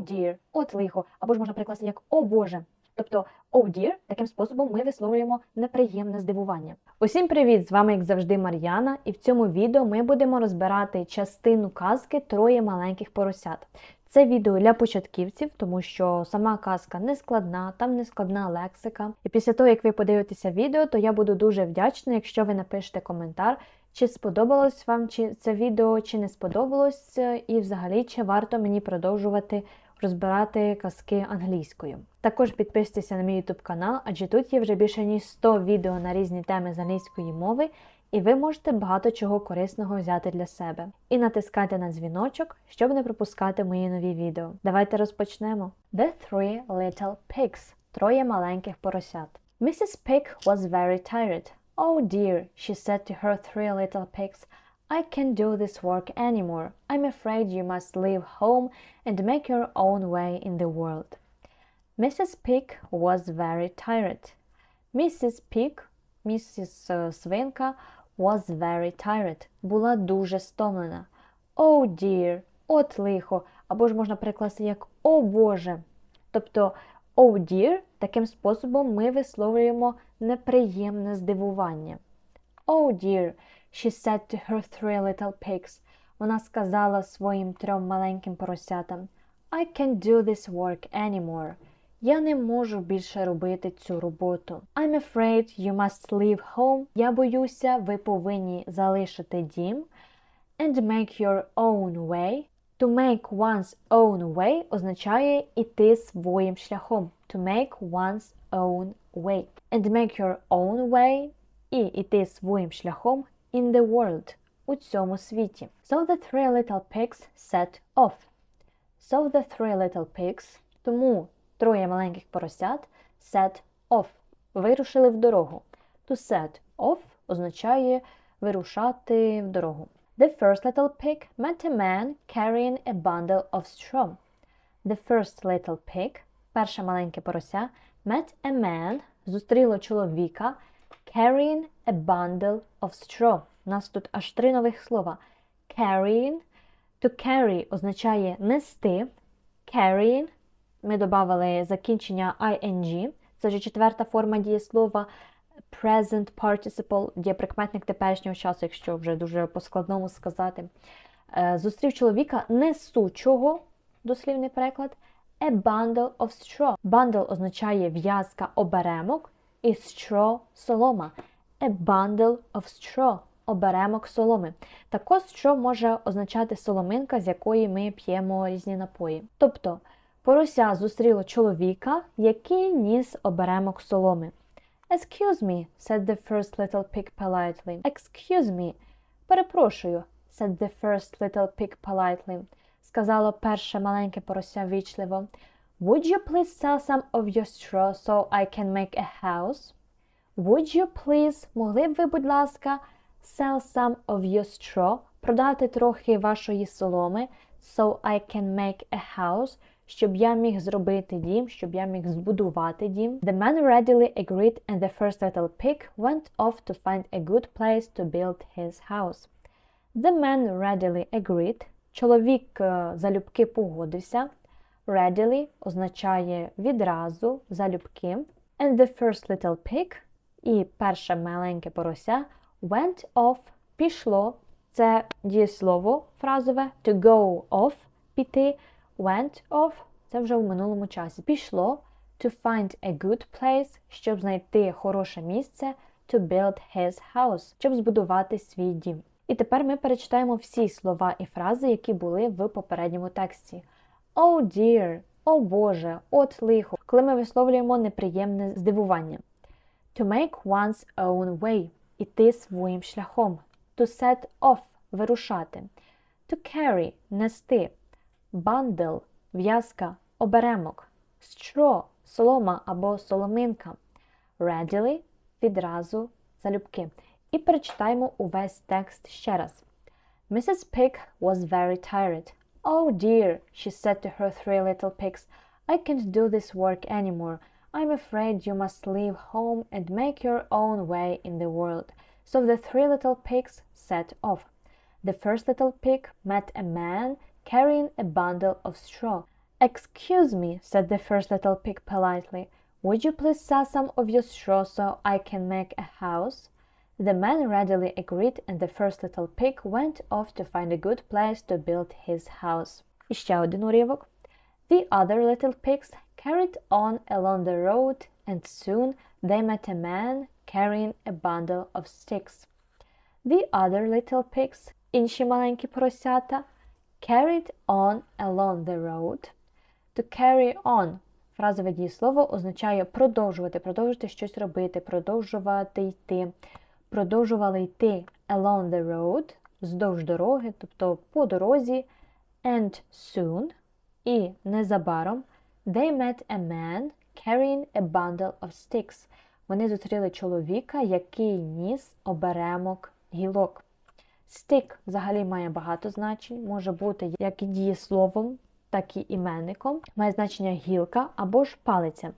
oh dear, от лихо, або ж можна перекласти як о Боже. Тобто oh dear, таким способом ми висловлюємо неприємне здивування. Усім привіт! З вами, як завжди, Мар'яна, і в цьому відео ми будемо розбирати частину казки Троє маленьких поросят. Це відео для початківців, тому що сама казка не складна, там не складна лексика. І після того, як ви подивитеся відео, то я буду дуже вдячна, якщо ви напишете коментар, чи сподобалось вам чи це відео, чи не сподобалось, і взагалі чи варто мені продовжувати розбирати казки англійською. Також підписуйтеся на мій YouTube канал, адже тут є вже більше ніж 100 відео на різні теми з англійської мови, і ви можете багато чого корисного взяти для себе. І натискайте на дзвіночок, щоб не пропускати мої нові відео. Давайте розпочнемо. The Three Little Pigs Троє маленьких поросят. Mrs. Pig was very tired. Oh dear, she said to her three little pigs. I can't do this work anymore. I'm afraid you must leave home and make your own way in the world. Mrs. Pig was very tired. Mrs. Pig, е, Свинка, was very tired. Була дуже стомлена. Oh dear, от лихо, або ж можна перекласти як О Боже. Тобто oh dear, таким способом ми висловлюємо неприємне здивування. Oh dear, she said to her three little pigs. Вона сказала своїм трьом маленьким поросятам I can't do this work anymore. Я не можу більше робити цю роботу. I'm afraid you must leave home. Я боюся, ви повинні залишити дім. And make your own way. To make one's own way означає іти своїм шляхом. To make one's own way. And make your own way і іти своїм шляхом in the world у цьому світі. So the three little pigs set off. So the three little pigs, тому троє маленьких поросят set off, вирушили в дорогу. To set off означає вирушати в дорогу. The first little pig met a man carrying a bundle of straw. The first little pig, перше маленьке порося, met a man, зустріло чоловіка, carrying a bundle of straw. У нас тут аж три нових слова. Carrying. To carry означає нести. Carrying. Ми додали закінчення ing. Це вже четверта форма дієслова. Present participle, дієприкметник теперішнього часу, якщо вже дуже по-складному сказати. Е, Зустрів чоловіка несучого, дослівний переклад, a bundle of straw. Bundle означає в'язка оберемок і straw – солома. A bundle of straw – оберемок соломи. Також straw може означати соломинка, з якої ми п'ємо різні напої. Тобто, порося зустріло чоловіка, який ніс оберемок соломи. Excuse me, said the first little pig politely. Excuse me, перепрошую, said the first little pig politely. Сказало перше маленьке порося вічливо. Would you please sell some of your straw so I can make a house? Would you please, могли б ви, будь ласка, sell some of your straw, продати трохи вашої соломи, so I can make a house, щоб я міг зробити дім, щоб я міг збудувати дім. The man readily agreed and the first little pig went off to find a good place to build his house. The man readily agreed. Чоловік е, залюбки погодився. Readily означає відразу, залюбки. And the first little pig і перше маленьке порося went off, пішло. Це дієслово фразове to go off, піти. Went off це вже в минулому часі. Пішло to find a good place, щоб знайти хороше місце, to build his house, щоб збудувати свій дім. І тепер ми перечитаємо всі слова і фрази, які були в попередньому тексті. Oh dear, о Боже, от лихо, коли ми висловлюємо неприємне здивування. To make one's own way іти своїм шляхом. To set off вирушати. To carry нести. Bundle в'язка, оберемок. Straw солома або соломинка. Readily відразу залюбки. І перечитаємо увесь текст ще раз. Mrs. Pig was very tired. Oh dear, she said to her three little pigs, I can't do this work anymore. I'm afraid you must leave home and make your own way in the world. So the three little pigs set off. The first little pig met a man carrying a bundle of straw. Excuse me, said the first little pig politely. Would you please sell some of your straw so I can make a house? The man readily agreed, and the first little pig went off to find a good place to build his house. Ще один уривок. The other little pigs carried on along the road, and soon they met a man carrying a bundle of sticks. The other little pigs, інші маленькі поросята, carried on along the road. To carry on фразове дієслово означає продовжувати, продовжувати щось робити, продовжувати йти. Продовжували йти along the road, вздовж дороги, тобто по дорозі, and soon, і незабаром they met a man carrying a bundle of sticks. Вони зустріли чоловіка, який ніс оберемок гілок. Stick взагалі має багато значень, може бути як і дієсловом, так і іменником. Має значення гілка або ж палиця.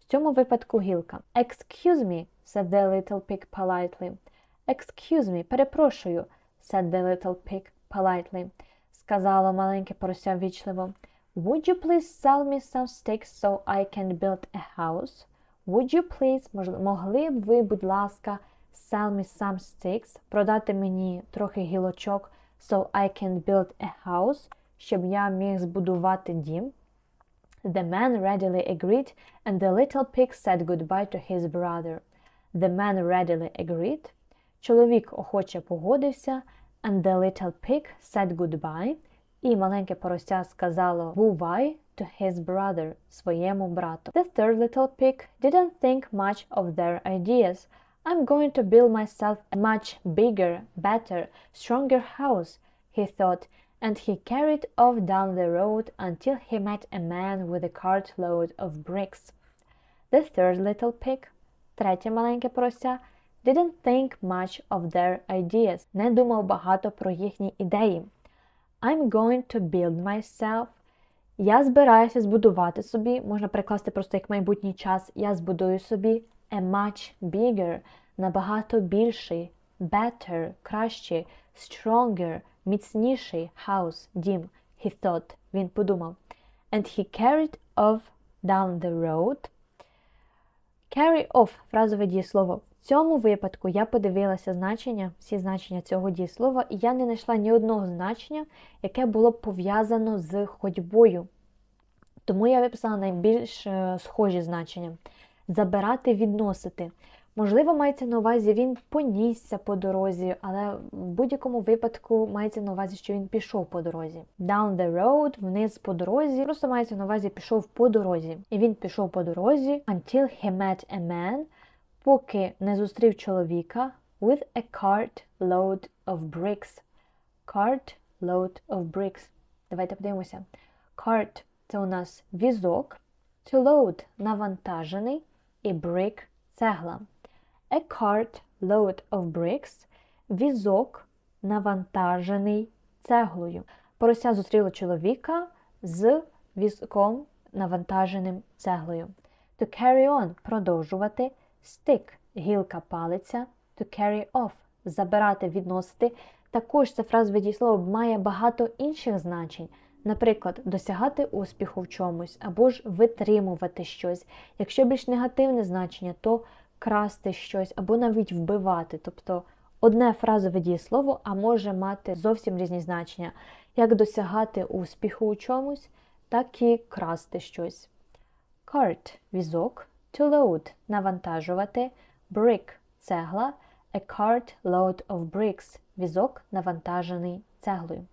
В цьому випадку гілка. Excuse me, said the little pig politely. Excuse me, перепрошую, said the little pig politely. Сказала маленьке порося вічливо. Would you please sell me some sticks so I can build a house? Would you please, мож- могли б ви, будь ласка, sell me some sticks, продати мені трохи гілочок, so I can build a house, щоб я міг збудувати дім? The man readily agreed, and the little pig said goodbye to his brother. The man readily agreed. Чоловік охоче погодився, and the little pig said goodbye. І маленьке порося сказало бувай to his brother, своєму брату. The third little pig didn't think much of their ideas. I'm going to build myself a much bigger, better, stronger house, he thought, and he carried off down the road until he met a man with a cartload of bricks. The third little pig, третє маленьке порося, didn't think much of their ideas, не думав багато про їхні ідеї. I'm going to build myself. Я збираюся збудувати собі, можна перекласти просто як майбутній час. Я збудую собі a much bigger, набагато більший, better, кращий, stronger, міцніший house, дім. He thought, він подумав. And he carried off down the road. Carry off фразове дієслово. В цьому випадку я подивилася значення, всі значення цього дієслова, і я не знайшла ні одного значення, яке було б пов'язано з ходьбою. Тому я виписала найбільш е, схожі значення: забирати, відносити. Можливо, мається на увазі, він понісся по дорозі, але в будь-якому випадку мається на увазі, що він пішов по дорозі. Down the road, вниз по дорозі, просто мається на увазі, пішов по дорозі. І він пішов по дорозі until he met a man, поки не зустрів чоловіка with a cart load of bricks. Cart load of bricks. Давайте подивимося. Cart – це у нас візок, to load – навантажений, і brick – цегла. A cart load of bricks – візок, навантажений цеглою. Порося зустріло чоловіка з візком, навантаженим цеглою. To carry on – продовжувати. Stick – гілка палиця. To carry off – забирати, відносити. Також це фразове дієслово має багато інших значень. Наприклад, досягати успіху в чомусь або ж витримувати щось. Якщо більш негативне значення, то красти щось або навіть вбивати. Тобто одне фразове дієслово, а може мати зовсім різні значення, як досягати успіху у чомусь, так і красти щось. Cart – візок, to load – навантажувати, brick – цегла, a cart load of bricks – візок, навантажений цеглою.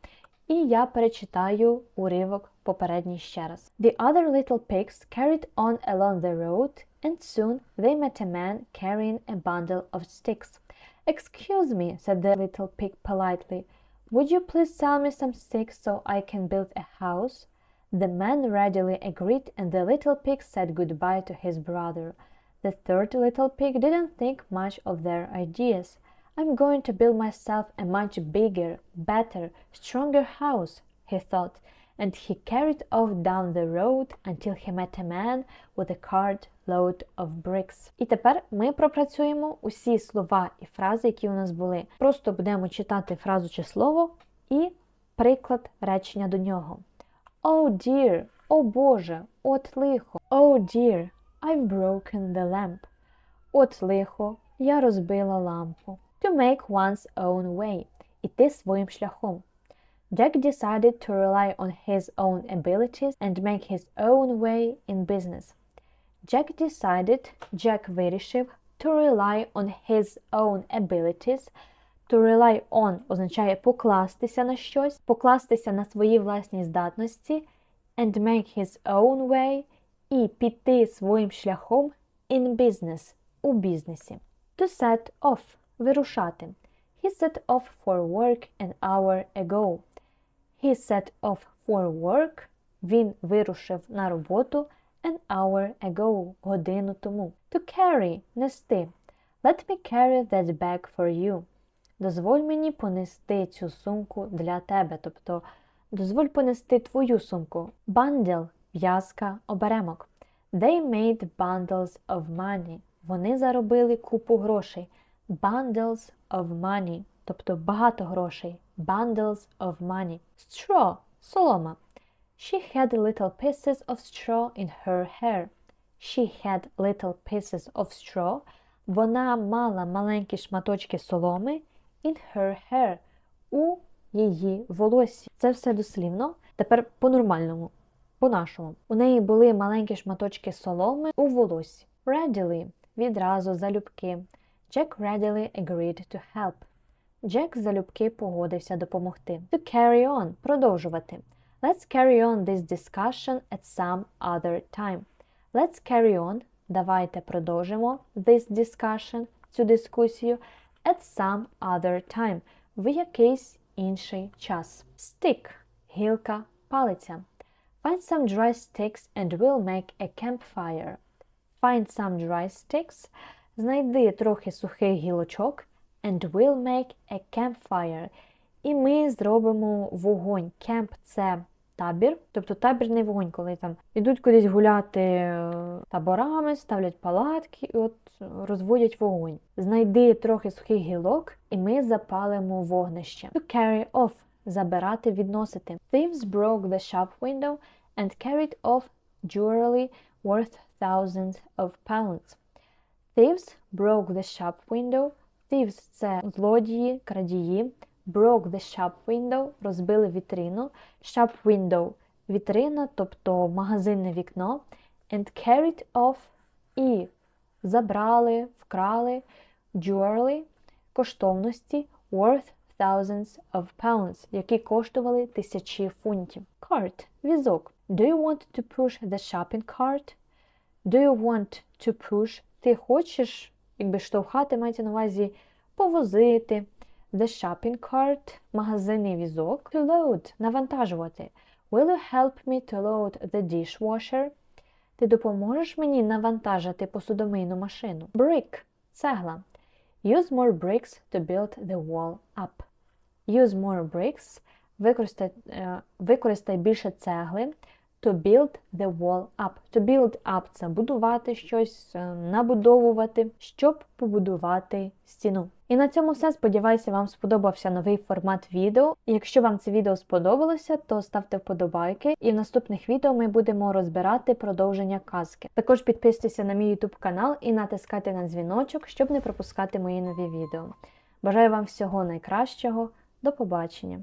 І я перечитаю уривок попередній ще раз. The other little pigs carried on along the road, and soon they met a man carrying a bundle of sticks. Excuse me, said the little pig politely. Would you please sell me some sticks so I can build a house? The man readily agreed, and the little pig said goodbye to his brother. The third little pig didn't think much of their ideas. I'm going to build myself a much bigger, better, stronger house, he thought, and he carried off down the road until he met a man with a cart load of bricks. І тепер ми пропрацюємо усі слова і фрази, які у нас були. Просто будемо читати фразу чи слово і приклад речення до нього. Oh dear, О Боже, от лихо. Oh dear, I've broken the lamp. От лихо, я розбила лампу. To make one's own way. Іти своїм шляхом. Jack decided to rely on his own abilities and make his own way in business. Jack decided, Jack вирішив to rely on his own abilities. To rely on означає покластися на щось, покластися на свої власні здатності and make his own way і піти своїм шляхом in business у бізнесі. To set off вирушати. He set off for work an hour ago. He set off for work. Він вирушив на роботу an hour ago, годину тому. To carry нести. Let me carry that bag for you. Дозволь мені понести цю сумку для тебе. Тобто, дозволь понести твою сумку. Bundle – в'язка, оберемок. They made bundles of money. Вони заробили купу грошей. Bundles of money. Тобто багато грошей. Bundles of money. Straw – солома. She had little pieces of straw in her hair. She had little pieces of straw. Вона мала маленькі шматочки соломи in her hair. У її волоссі. Це все дослівно. Тепер по-нормальному, по-нашому. У неї були маленькі шматочки соломи у волоссі. Readily – відразу залюбки. Jack readily agreed to help. Джек залюбки погодився допомогти. To carry on – продовжувати. Let's carry on this discussion at some other time. Let's carry on. Давайте продовжимо this discussion, цю дискусію at some other time. В якийсь інший час. Stick – гілка, палиця. Find some dry sticks and we'll make a campfire. Find some dry sticks. Знайди трохи сухих гілочок and we'll make a campfire. І ми зробимо вогонь. Camp – це табір, тобто табірний вогонь, коли там ідуть кудись гуляти е, таборами, ставлять палатки і от розводять вогонь. Знайди трохи сухих гілок, і ми запалимо вогнище. To carry off – забирати, відносити. Thieves broke the shop window and carried off jewelry worth thousands of pounds. Thieves broke the shop window. Thieves – це злодії, крадії. Broke the shop window – розбили вітрину. Shop window – вітрина, тобто магазинне вікно. And carried off і забрали, вкрали jewelry – коштовності worth thousands of pounds, які коштували тисячі фунтів. Cart – візок. Do you want to push the shopping cart? Do you want to push? Ти хочеш, якби штовхати, мається на увазі повозити. The shopping cart – магазинний візок. To load – навантажувати. Will you help me to load the dishwasher? Ти допоможеш мені навантажити посудомийну машину. Brick – цегла. Use more bricks to build the wall up. Use more bricks – використай, е, використай більше цегли. To build the wall up. To build up – це будувати щось, е, набудовувати, щоб побудувати стіну. І на цьому все. Сподіваюся, вам сподобався новий формат відео. Якщо вам це відео сподобалося, то ставте вподобайки. І в наступних відео ми будемо розбирати продовження казки. Також підписуйтеся на мій YouTube канал і натискайте на дзвіночок, щоб не пропускати мої нові відео. Бажаю вам всього найкращого. До побачення!